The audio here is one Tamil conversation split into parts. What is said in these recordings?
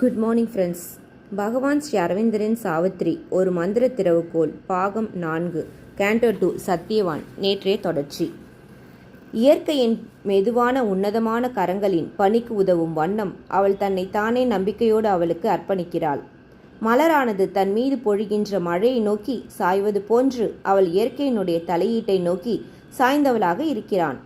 குட் மார்னிங் ஃப்ரெண்ட்ஸ் பகவான் ஸ்ரீ அரவிந்தரின் சாவித்ரி ஒரு மந்திர திறவுகோல் பாகம் நான்கு கேண்டோ டூ சத்தியவான் நேற்றைய தொடர்ச்சி. இயற்கையின் மெதுவான உன்னதமான கரங்களின் பணிக்கு உதவும் வண்ணம் அவள் தன்னை தானே நம்பிக்கையோடு அவளுக்கு அர்ப்பணிக்கிறாள். மலரானது தன் மீது பொழிகின்ற மழையை நோக்கி சாய்வது போன்று அவள் இயற்கையினுடைய தலையீட்டை நோக்கி சாய்ந்தவளாக இருக்கிறான்.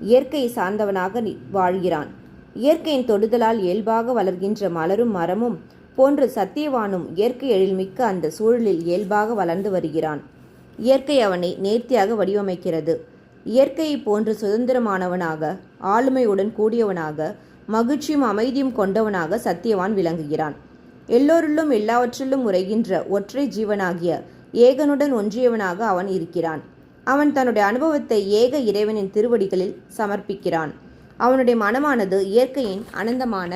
இயற்கை சார்ந்தவனாக வாழ்கிறான். இயற்கையின் தொடுதலால் இயல்பாக வளர்கின்ற மலரும் மரமும் போன்று சத்தியவானும் இயற்கை எழில்மிக்க அந்த சூழலில் இயல்பாக வளர்ந்து வருகிறான். இயற்கை அவனை நேர்த்தியாக வடிவமைக்கிறது. இயற்கையைப் போன்று சுதந்திரமானவனாக ஆளுமையுடன் கூடியவனாக மகிழ்ச்சியும் அமைதியும் கொண்டவனாக சத்தியவான் விளங்குகிறான். எல்லோருள்ளும் எல்லாவற்றிலும் உரைகின்ற ஒற்றை ஜீவனாகிய ஏகனுடன் ஒன்றியவனாக அவன் இருக்கிறான். அவன் தன்னுடைய அனுபவத்தை ஏக இறைவனின் திருவடிகளில் சமர்ப்பிக்கிறான். அவனுடைய மனமானது இயற்கையின் அனந்தமான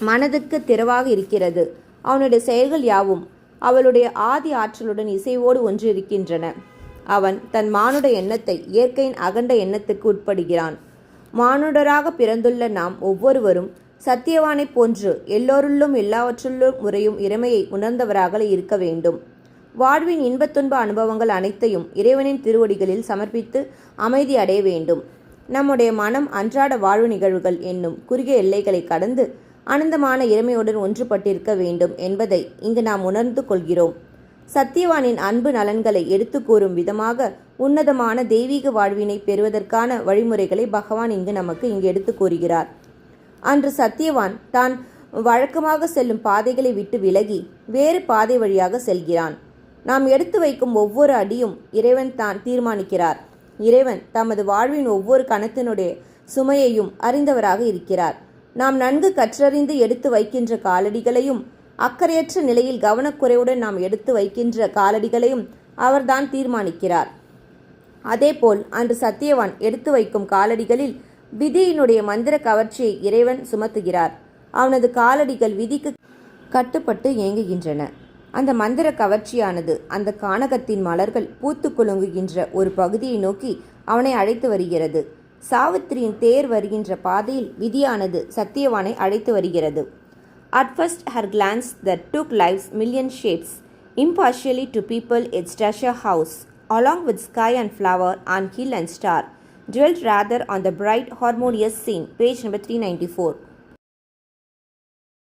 மனதுக்கு திறவாக இருக்கிறது. அவனுடைய செயல்கள் யாவும் அவளுடைய ஆதி ஆற்றலுடன் இசைவோடு ஒன்றிருக்கின்றன. அவன் தன் மானுட எண்ணத்தை இயற்கையின் அகண்ட எண்ணத்துக்கு உட்படுகிறான். மானுடராக பிறந்துள்ள நாம் ஒவ்வொருவரும் சத்தியவானைப் போன்று எல்லோருள்ளும் எல்லாவற்றுள்ளும் முறையும் இறைமையை உணர்ந்தவராக இருக்க வேண்டும். வாழ்வின் இன்பத்துன்ப அனுபவங்கள் அனைத்தையும் இறைவனின் திருவடிகளில் சமர்ப்பித்து அமைதி அடைய வேண்டும். நம்முடைய மனம் அன்றாட வாழ்வு நிகழ்வுகள் என்னும் குறுகிய எல்லைகளை கடந்து அனந்தமான இறைமையுடன் ஒன்றுபட்டிருக்க வேண்டும் என்பதை இங்கு நாம் உணர்ந்து கொள்கிறோம். சத்தியவானின் அன்பு நலன்களை எடுத்து கூறும் விதமாக உன்னதமான தெய்வீக வாழ்வினை பெறுவதற்கான வழிமுறைகளை பகவான் இங்கு நமக்கு இங்கு எடுத்து கூறுகிறார். அன்று சத்தியவான் தான் வழக்கமாக செல்லும் பாதைகளை விட்டு விலகி வேறு பாதை வழியாக செல்கிறான். நாம் எடுத்து வைக்கும் ஒவ்வொரு அடியும் இறைவன் தான் தீர்மானிக்கிறார். இறைவன் தமது வாழ்வின் ஒவ்வொரு கணத்தினுடைய சுமையையும் அறிந்தவராக இருக்கிறார். நாம் நன்கு கற்றறிந்து எடுத்து வைக்கின்ற காலடிகளையும் அக்கறையற்ற நிலையில் கவனக்குறைவுடன் நாம் எடுத்து வைக்கின்ற காலடிகளையும் அவர்தான் தீர்மானிக்கிறார். அதேபோல் அன்று சத்தியவான் எடுத்து வைக்கும் காலடிகளில் விதியினுடைய மந்திர கவர்ச்சியை இறைவன் சுமத்துகிறார். அவனது காலடிகள் விதிக்கு கட்டுப்பட்டு இயங்குகின்றன. அந்த மந்திர கவர்ச்சியானது அந்த கானகத்தின் மலர்கள் பூத்து குலுங்குகின்ற ஒரு பகுதியை நோக்கி அவனை அழைத்து வருகிறது சாவித்திரியின் தேர் வருகின்ற பாதையில் விதியானது சத்தியவானை அழைத்து வருகிறது at first her glance that took lives million shapes impartially to people house along with sky and flower and hill and star dwelt star, dwelt the bright harmonious scene page scene. Three ninety four